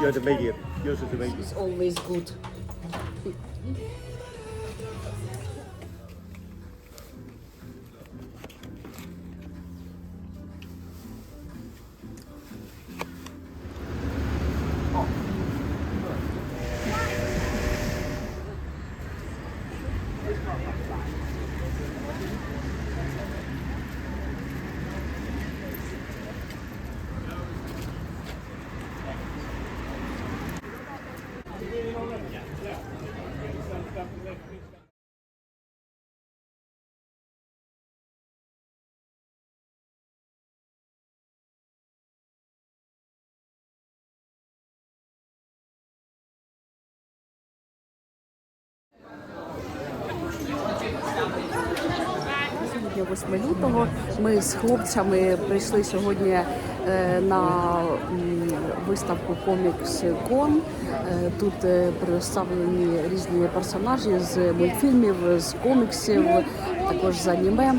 You're the medium. Yours is the medium. It's always good. Thank you. 8 лютого. Ми з хлопцями прийшли сьогодні е, на виставку Комікс Кон. Е, Тут е, представлені різні персонажі з мультфільмів, з коміксів, також з аніме.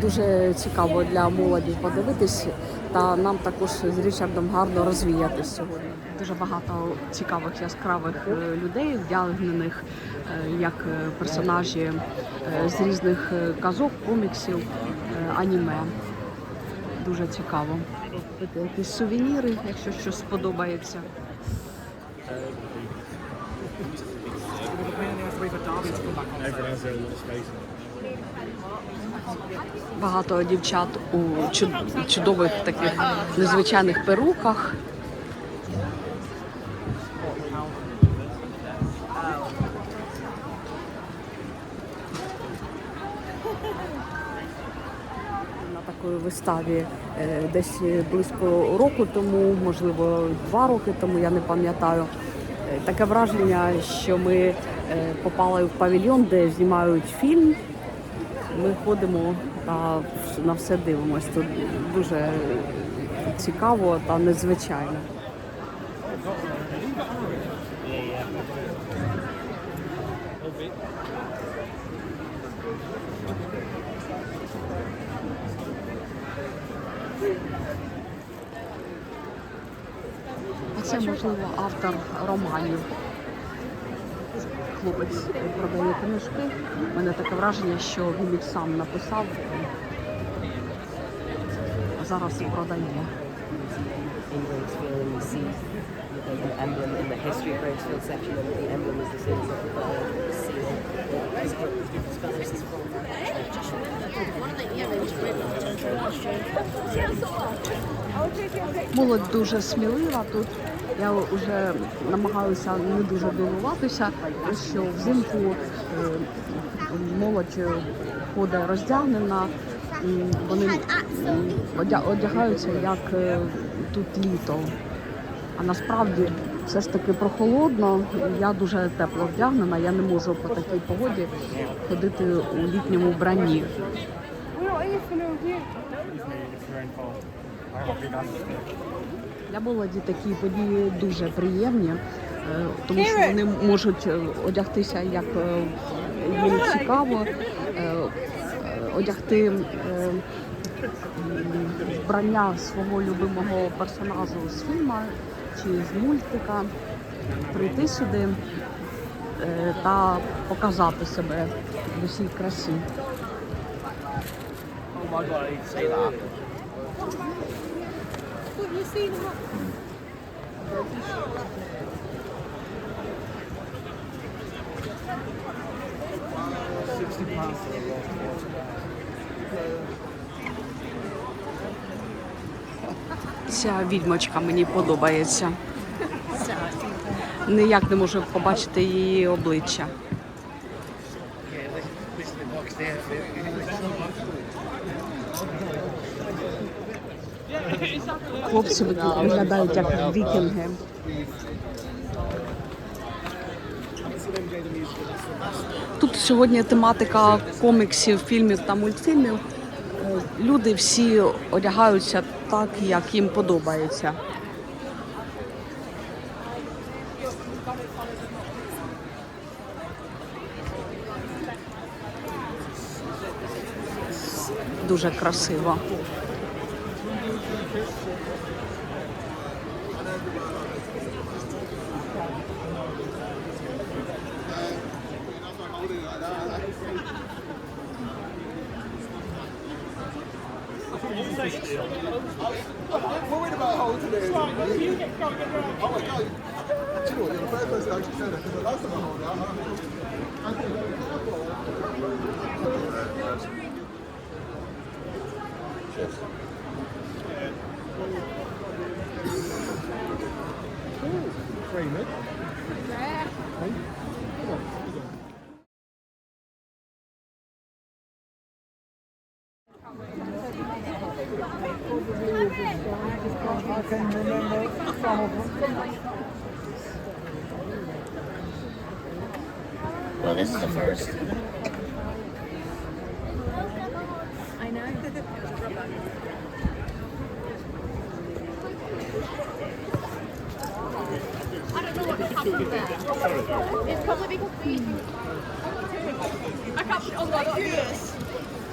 Дуже цікаво для молоді подивитись, та нам також з Річардом гарно розвіятись сьогодні. Дуже багато цікавих яскравих е, людей, вдягнених е, як е, персонажі з різних казок, коміксів, аніме. Дуже цікаво. Купити якісь сувеніри, якщо щось сподобається. Everyone has their little space. Багато дівчат у чудових таких незвичайних перуках. На такої виставі е, десь близько року тому, можливо, два роки тому, я не пам'ятаю. Е, Таке враження, що ми е, попали в павільйон, де знімають фільм. Ми ходимо та на все дивимось. Тут дуже цікаво та незвичайно. Це можливо автор романів. Хлопець продає книжки. У мене таке враження, що він їх сам написав. а Зараз і продає. uh, Молодь дуже смілива тут. Я вже намагалася не дуже дивуватися, що взимку е, молодь ходить роздягнена, вони одягаються як е, тут літо. А насправді все ж таки прохолодно. Я дуже тепло вдягнена. Я не можу по такій погоді ходити у літньому вбранні. Для молоді такі події дуже приємні, е, тому що вони можуть е, одягтися як е, їм цікаво, одягти вбрання свого любимого персонажу з фільму чи з мультика, прийти сюди та показати себе в усій красі. Ця відьмочка мені подобається. Ніяк не можу побачити її обличчя. Хлопці виглядають як вікінги. Тут сьогодні тематика коміксів, фільмів та мультфільмів. Люди всі одягаються так, як їм подобається. Дуже красиво. i'm worried about how old today. Oh my god. Do you know what? You're the first person actually say that because the last time I hold it, I think Cheers. Ooh, frame it. Yeah. Come on. Well, this is the first. I know. I don't know what happened there. It's probably because. I can't. Oh my god.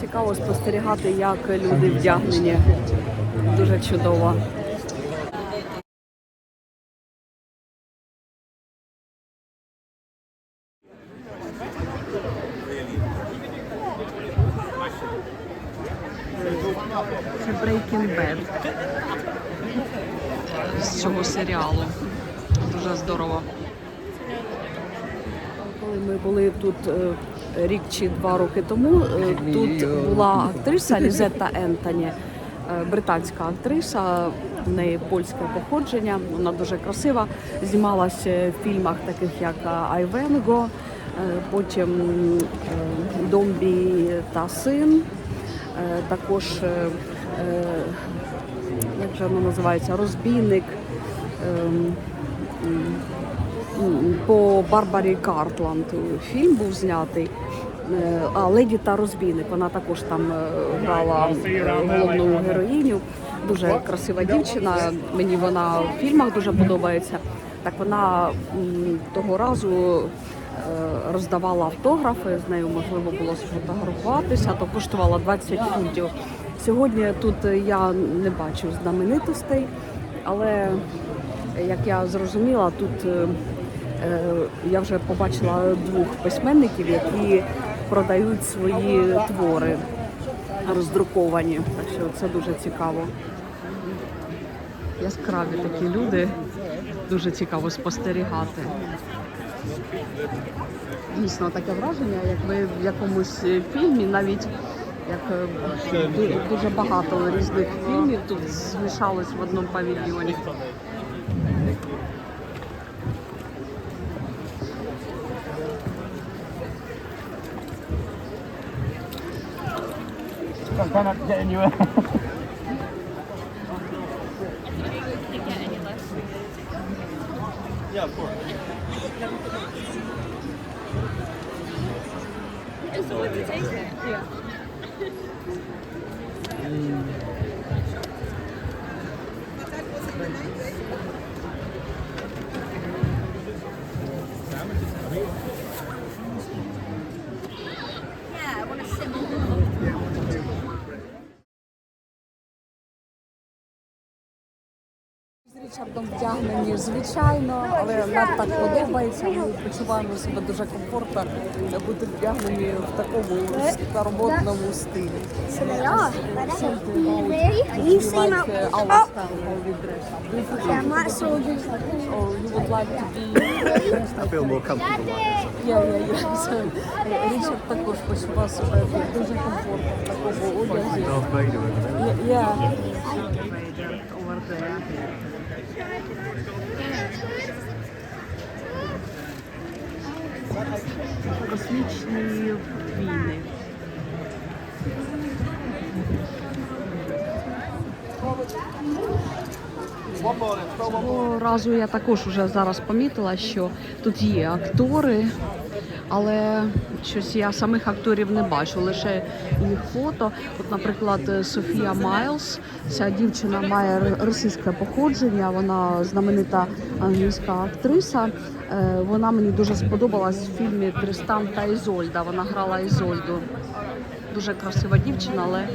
Цікаво спостерігати, як люди вдягнені. Дуже чудово. Це Breaking Bad. З цього серіалу. Дуже здорово. Коли ми були тут е, рік чи два роки тому, е, тут була актриса Лізетта Ентоні, е, британська актриса, в неї польське походження, вона дуже красива. Знімалася в фільмах таких як Айвенго, е, потім Домбі та син. Також як же воно називається, розбійник. по Барбарі Картланд фільм був знятий. Е, А Леді та розбійник. Вона також там е, грала головну героїню. Дуже красива дівчина. Мені вона в фільмах дуже подобається. Так вона того разу е, роздавала автографи. З нею можливо було сфотографуватися, то коштувала 20 фунтів. Сьогодні тут я не бачу знаменитостей, але як я зрозуміла, тут я вже побачила двох письменників, які продають свої твори роздруковані. Так що це дуже цікаво. Яскраві такі люди, дуже цікаво спостерігати. Дійсно таке враження, як ви в якомусь фільмі, навіть як е, дуже багато різних фільмів тут змішалось в одному павільйоні. I'm trying not to get in. Yeah, of course. Just so what taste it. Yeah. Mm. Річардом вдягнені звичайно, але нам так подобається. Ми почуваємо себе дуже комфортно бути вдягнені в такому старомодному стилі. I feel more comfortable like this. Я, я, я. Це, Річард також почував себе дуже комфортно в такому одязі. Космічні війни. Цього разу я також уже зараз помітила, що тут є актори, але щось я самих акторів не бачу, лише їх фото. От, наприклад, Софія Майлз, ця дівчина має російське походження, вона знаменита англійська актриса. Е, Вона мені дуже сподобалась в фільмі Тристан та Ізольда. Вона грала Ізольду. Дуже красива дівчина, але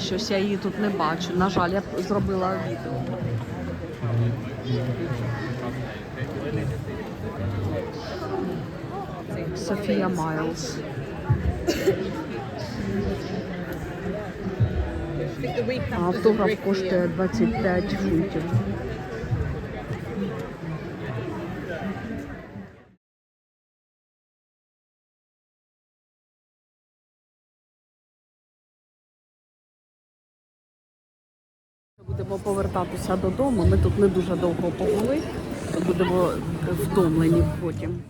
щось я її тут не бачу. На жаль, я б зробила відео. Софія Майлз. Автограф коштує 25 фунтів. Будемо повертатися додому. Ми тут не дуже довго побули. Будемо втомлені потім.